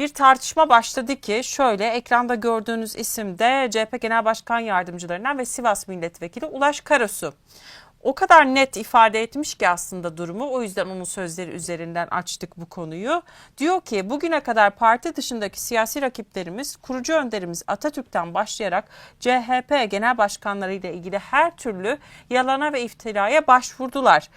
bir tartışma başladı ki şöyle ekranda gördüğünüz isim de CHP Genel Başkan Yardımcılarından ve Sivas Milletvekili Ulaş Karasu. O kadar net ifade etmiş ki aslında durumu. O yüzden onun sözleri üzerinden açtık bu konuyu. Diyor ki bugüne kadar parti dışındaki siyasi rakiplerimiz kurucu önderimiz Atatürk'ten başlayarak CHP genel başkanları ile ilgili her türlü yalana ve iftiraya başvurdular.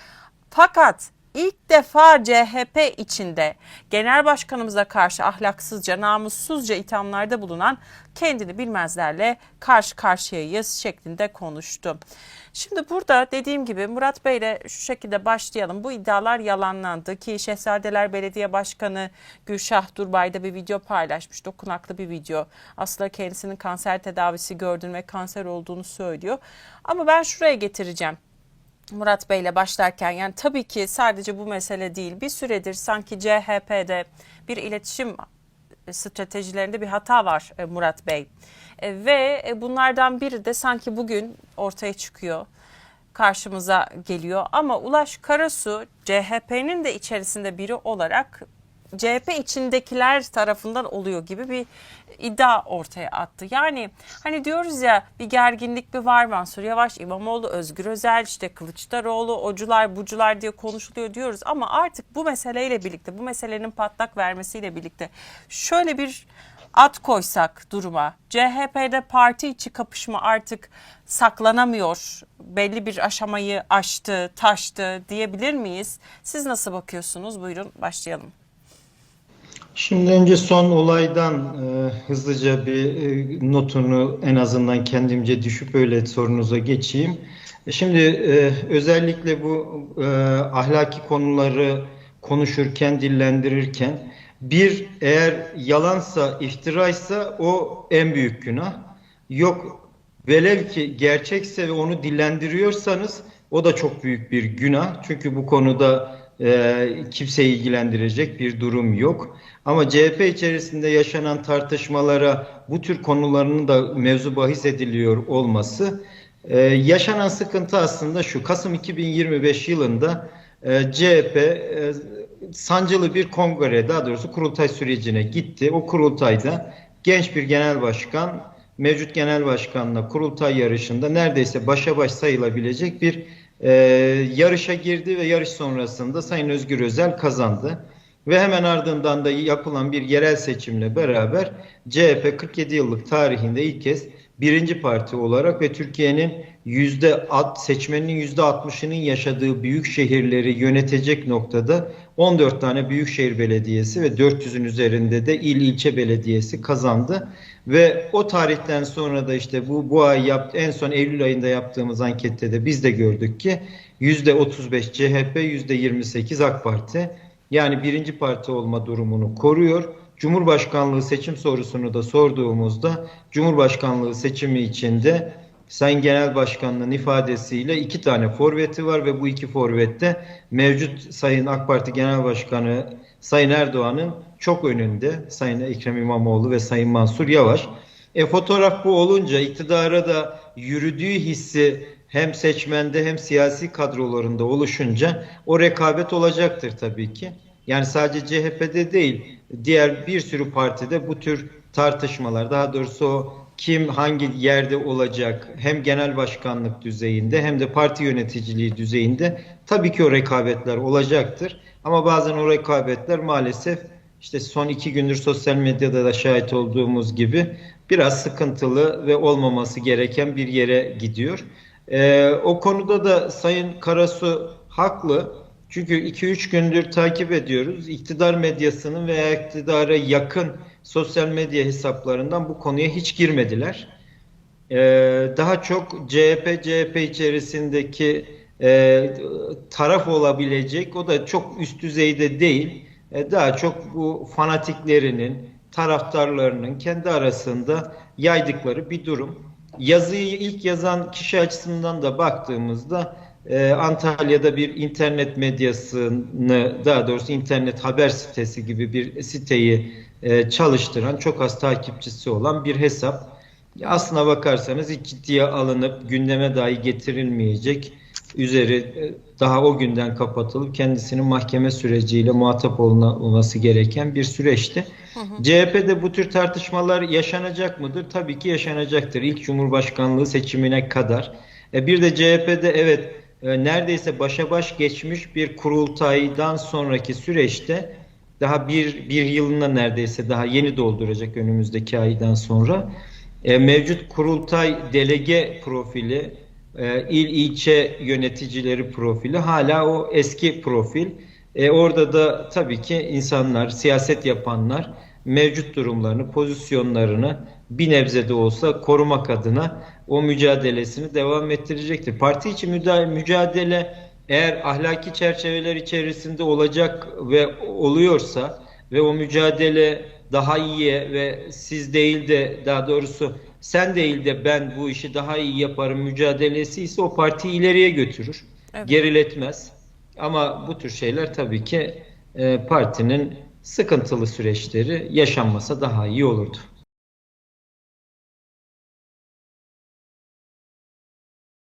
Fakat ilk defa CHP içinde genel başkanımıza karşı ahlaksızca, namussuzca ithamlarda bulunan kendini bilmezlerle karşı karşıyayız şeklinde konuştu. Şimdi burada dediğim gibi Murat Bey ile şu şekilde başlayalım. Bu iddialar yalanlandı ki Şehzadeler Belediye Başkanı Gülşah Durbay da bir video paylaşmış. Dokunaklı bir video. Aslında kendisinin kanser tedavisi gördüğünü ve kanser olduğunu söylüyor. Ama ben şuraya getireceğim. Murat Bey ile başlarken yani tabii ki sadece bu mesele değil. Bir süredir sanki CHP'de bir iletişim stratejilerinde bir hata var e, Murat Bey. E, Ve e, bunlardan biri de sanki bugün ortaya çıkıyor karşımıza geliyor. Ama Ulaş Karasu CHP'nin de içerisinde biri olarak CHP içindekiler tarafından oluyor gibi bir iddia ortaya attı. Yani hani diyoruz ya bir gerginlik bir var Mansur Yavaş, İmamoğlu, Özgür Özel, işte Kılıçdaroğlu, ocular, bucular diye konuşuluyor diyoruz. Ama artık bu meseleyle birlikte, bu meselenin patlak vermesiyle birlikte şöyle bir at koysak duruma. CHP'de parti içi kapışma artık saklanamıyor. Belli bir aşamayı aştı, taştı diyebilir miyiz? Siz nasıl bakıyorsunuz? Buyurun başlayalım. Şimdi önce son olaydan e, hızlıca bir e, notunu en azından kendimce düşüp öyle sorunuza geçeyim. E, Şimdi e, özellikle bu e, ahlaki konuları konuşurken, dillendirirken bir eğer yalansa, iftiraysa o en büyük günah. Yok velev ki gerçekse ve onu dillendiriyorsanız o da çok büyük bir günah. Çünkü bu konuda e, kimseyi ilgilendirecek bir durum yok. Ama CHP içerisinde yaşanan tartışmalara bu tür konularının da mevzu bahis ediliyor olması e, yaşanan sıkıntı aslında şu. Kasım 2025 yılında e, CHP e, sancılı bir kongre daha doğrusu kurultay sürecine gitti. O kurultayda genç bir genel başkan mevcut genel başkanla kurultay yarışında neredeyse başa baş sayılabilecek bir e, yarışa girdi ve yarış sonrasında Sayın Özgür Özel kazandı. Ve hemen ardından da yapılan bir yerel seçimle beraber CHP 47 yıllık tarihinde ilk kez birinci parti olarak ve Türkiye'nin yüzde at seçmeninin yüzde 60'ının yaşadığı büyük şehirleri yönetecek noktada 14 tane büyükşehir belediyesi ve 400'ün üzerinde de il ilçe belediyesi kazandı ve o tarihten sonra da işte bu bu ay yaptı en son Eylül ayında yaptığımız ankette de biz de gördük ki yüzde 35 CHP yüzde 28 AK Parti yani birinci parti olma durumunu koruyor. Cumhurbaşkanlığı seçim sorusunu da sorduğumuzda Cumhurbaşkanlığı seçimi içinde Sayın Genel Başkan'ın ifadesiyle iki tane forveti var ve bu iki forvette mevcut Sayın AK Parti Genel Başkanı Sayın Erdoğan'ın çok önünde Sayın Ekrem İmamoğlu ve Sayın Mansur Yavaş. E fotoğraf bu olunca iktidara da yürüdüğü hissi hem seçmende hem siyasi kadrolarında oluşunca o rekabet olacaktır tabii ki. Yani sadece CHP'de değil diğer bir sürü partide bu tür tartışmalar daha doğrusu o kim hangi yerde olacak hem genel başkanlık düzeyinde hem de parti yöneticiliği düzeyinde tabii ki o rekabetler olacaktır. Ama bazen o rekabetler maalesef işte son iki gündür sosyal medyada da şahit olduğumuz gibi biraz sıkıntılı ve olmaması gereken bir yere gidiyor. Ee, o konuda da Sayın Karasu haklı. Çünkü 2-3 gündür takip ediyoruz. İktidar medyasının veya iktidara yakın sosyal medya hesaplarından bu konuya hiç girmediler. Ee, daha çok CHP, CHP içerisindeki e, taraf olabilecek, o da çok üst düzeyde değil, e, daha çok bu fanatiklerinin, taraftarlarının kendi arasında yaydıkları bir durum. Yazıyı ilk yazan kişi açısından da baktığımızda e, Antalya'da bir internet medyasını daha doğrusu internet haber sitesi gibi bir siteyi e, çalıştıran çok az takipçisi olan bir hesap. Aslına bakarsanız hiç ciddiye alınıp gündeme dahi getirilmeyecek üzeri e, daha o günden kapatılıp kendisinin mahkeme süreciyle muhatap olma- olması gereken bir süreçti. CHP'de bu tür tartışmalar yaşanacak mıdır? Tabii ki yaşanacaktır. İlk Cumhurbaşkanlığı seçimine kadar. E, bir de CHP'de evet neredeyse başa baş geçmiş bir kurultaydan sonraki süreçte daha bir, bir yılına neredeyse daha yeni dolduracak önümüzdeki aydan sonra. E, mevcut kurultay delege profili, e, il ilçe yöneticileri profili hala o eski profil. E, orada da tabii ki insanlar, siyaset yapanlar mevcut durumlarını, pozisyonlarını bir nebze de olsa korumak adına o mücadelesini devam ettirecektir. Parti içi müda- mücadele eğer ahlaki çerçeveler içerisinde olacak ve oluyorsa ve o mücadele daha iyiye ve siz değil de daha doğrusu sen değil de ben bu işi daha iyi yaparım mücadelesi ise o partiyi ileriye götürür. Evet. Geriletmez. Ama bu tür şeyler tabii ki e, partinin sıkıntılı süreçleri yaşanmasa daha iyi olurdu.